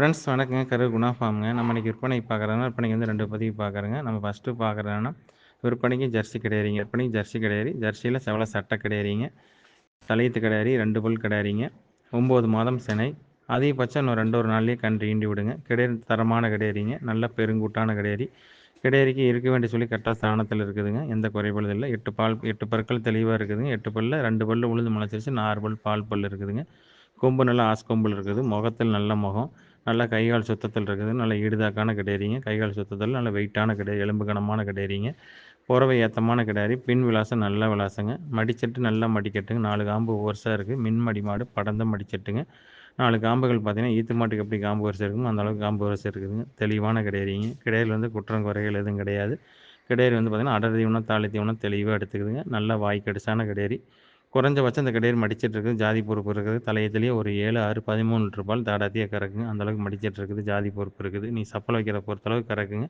Friends வணக்கங்க. கரு குணா ஃபார்முங்க. நம்ம இன்றைக்கி விற்பனை பார்க்குறதுனா விற்பனைக்கு வந்து ரெண்டு பதிவு பார்க்குறேங்க. நம்ம ஃபஸ்ட்டு பார்க்குறதுனா விற்பனைக்கு ஜெர்சி கிடையாதுங்க விற்பனைக்கு ஜெர்சி கிடையாது ஜெர்சியில் செவல சட்டை கிடையாதுங்க தலையத்து கிடையாது ரெண்டு பல் கிடையாதுங்க ஒம்பது மாதம் சினை அதிகபட்சம் இன்னும் ரெண்டு ஒரு நாள்லேயே கன்று ஈண்டி விடுங்க. கிடையாது தரமான கிடையாதுங்க நல்ல பெருங்கூட்டான கிடையாது கிடையாதுக்கு இருக்க வேண்டிய சொல்லி கரெக்டாக ஸ்தானத்தில் இருக்குதுங்க. எந்த குறைபாடு இல்லை. எட்டு பால் எட்டு பற்கள் தெளிவாக இருக்குதுங்க. எட்டு பல்ல ரெண்டு பல்லு உளுந்து முளைச்சிருச்சு. நாலு பல் பால் பல் இருக்குதுங்க. கொம்பு நல்லா ஆஸ்கொம்பில் இருக்குது. முகத்தில் நல்ல முகம். நல்லா கைகால் சுத்தத்தில் இருக்குது. நல்ல ஈடுதாக்கான கிடையாதுங்க கைகால் சுத்தத்தில் நல்ல வெயிட்டான கிடையாது எலும்பு கனமான கிடையாதுங்க புறவை ஏற்றமான கிடையாது பின் விலாசம் நல்ல விலாசங்க. மடிச்சட்டு நல்லா மடிக்கட்டுங்க. நாலு காம்பு ஒருசாக இருக்குது மின் மடி மாடு படந்த மடிச்சட்டுங்க. நாலு காம்புகள் பார்த்தீங்கன்னா ஈத்து மாட்டுக்கு எப்படி காம்பு வரிசை இருக்குமோ அந்தளவுக்கு காம்பு வரிசை இருக்குதுங்க. தெளிவான கிடையாதுங்க கிடையில் வந்து குற்றம் குறைகள் எதுவும் கிடையாது. கிடையாது வந்து பார்த்திங்கன்னா அடர் தீவனம் தாளி தீவனம் தெளிவாக எடுத்துக்குதுங்க. நல்லா வாய்க்கடிசான கிடையாது குறைஞ்சபட்சம் இந்த கடையில் மடிச்சிட்டு இருக்குது ஜாதி பொறுப்பு இருக்குது. தலையத்துலேயே ஒரு ஏழு ஆறு பதிமூணு ரூபாய் தாடாத்தியாக கறக்குங்க. அந்தளவுக்கு மடிச்சிட்டு இருக்குது ஜாதி பொறுப்பு இருக்குது. நீ சப்பல் வைக்கிற பொறுத்தளவுக்கு கறக்குங்க.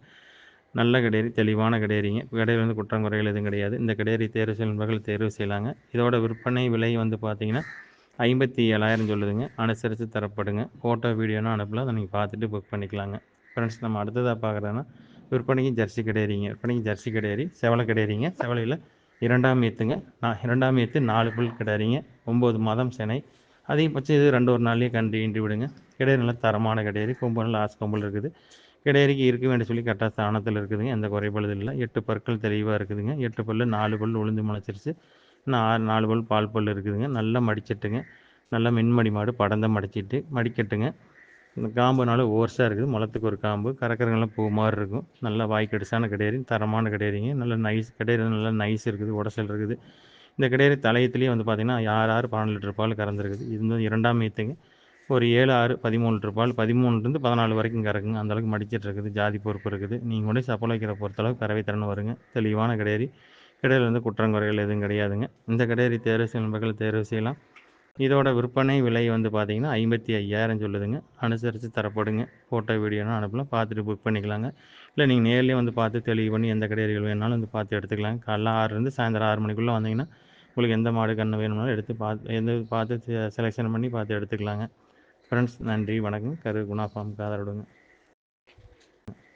நல்ல கடையறி தெளிவான கடையறிங்க. கடையில் வந்து குற்றம் குறைகள் எதுவும் கிடையாது. இந்த கடையரி தேர்வு செய்யும் தேர்வு செய்யலாங்க. இதோட விற்பனை விலை வந்து பார்த்தீங்கன்னா ஐம்பத்தி ஏழாயிரம் சொல்லுதுங்க. அனுசரித்து தரப்படுங்க. ஃபோட்டோ வீடியோனா அனுப்பலாம். அதை நீங்கள் பார்த்துட்டு புக் பண்ணிக்கலாங்க. ஃப்ரெண்ட்ஸ் நம்ம அடுத்ததாக பார்க்குறதுனா விற்பனைக்கு ஜெர்சி கடையறிங்க. விற்பனைக்கு ஜெர்சி கிடையாது செவலை கடையறிங்க. செவலையில் இரண்டாம் ஏற்றுங்க நான் இரண்டாம் ஏற்று நாலு புல் கிடாரிங்க ஒம்பது மாதம் செனை. அதிகபட்சம் இது ரெண்டு ஒரு நாள்லேயே கண்டு ஈண்டி விடுங்க. கிடையாது நல்லா தரமான கிடையாது கொம்பு நல்லா ஆசு கொம்பல் இருக்குது. கிடையறிக்கு இருக்க வேண்டிய சொல்லி கரெக்டாக ஸ்தானத்தில் இருக்குதுங்க. எந்த குறைபாடு இல்லை. எட்டு பற்கள் தெளிவாக இருக்குதுங்க. எட்டு பல்லு நாலு பல் உளுந்து முளைச்சிருச்சு. இன்னும் ஆறு நாலு பல் பால் பல் இருக்குதுங்க. நல்லா மடிச்சிட்டுங்க. நல்லா மின்மடி மாடு படந்த மடிச்சிட்டு மடிக்கட்டுங்க. இந்த காம்புனால ஓர்ஸாக இருக்குது. முளத்துக்கு ஒரு காம்பு. கறக்கிறங்கெல்லாம் பூ மாதிரி இருக்கும். நல்லா வாய் கடிசான கிடையாது தரமான கிடையாதுங்க நல்ல நைஸ் கிடையாது நல்லா நைஸ் இருக்குது. உடசல் இருக்குது. இந்த கிடையாது தலையத்துலேயே வந்து பார்த்திங்கன்னா ஆறு ஆறு பன்னெண்டு லிட்டர் பால் கறந்துருக்குது. இது வந்து இரண்டாம் மீத்துங்க. ஒரு ஏழு ஆறு பதிமூணு லிட்டர் பால் பதிமூணுலேருந்து பதினாலு வரைக்கும் கறக்குங்க. அந்தளவுக்கு மடிச்சிட்டு இருக்குது. ஜாதி பொறுப்பு இருக்குது. நீங்கள் கூட சப்பல் வைக்கிற பொறுத்தளவுக்கு கறவை திறன் வருங்க. தெளிவான கிடையாது கிடையாது வந்து குற்றங்குறைகள் எதுவும் கிடையாதுங்க. இந்த கிடையாது தேர்வு செய்யும் தேர்வு செய்யலாம். இதோட விற்பனை விலை வந்து பார்த்தீங்கன்னா ஐம்பத்தி ஐயாயிரம் சொல்லுதுங்க. அனுசரித்து தரப்படுங்க. ஃபோட்டோ வீடியோனா அனுப்பலாம். பார்த்துட்டு புக் பண்ணிக்கலாங்க. இல்லை நீங்கள் நேர்லேயே வந்து பார்த்து தெளிவு பண்ணி எந்த கடைகள் வேணாலும் வந்து பார்த்து எடுத்துக்கலாங்க காலைல ஆறுலேருந்து சாயந்தரம் ஆறு மணிக்குள்ளே வந்தீங்கன்னா உங்களுக்கு எந்த மாடு கன்று வேணும்னாலும் எடுத்து பார்த்து எந்த பார்த்து செலெக்ஷன் பண்ணி பார்த்து எடுத்துக்கலாங்க. ஃப்ரெண்ட்ஸ் நன்றி வணக்கம். கரு குணா ஃபார்முக்கு ஆதரவுடுங்க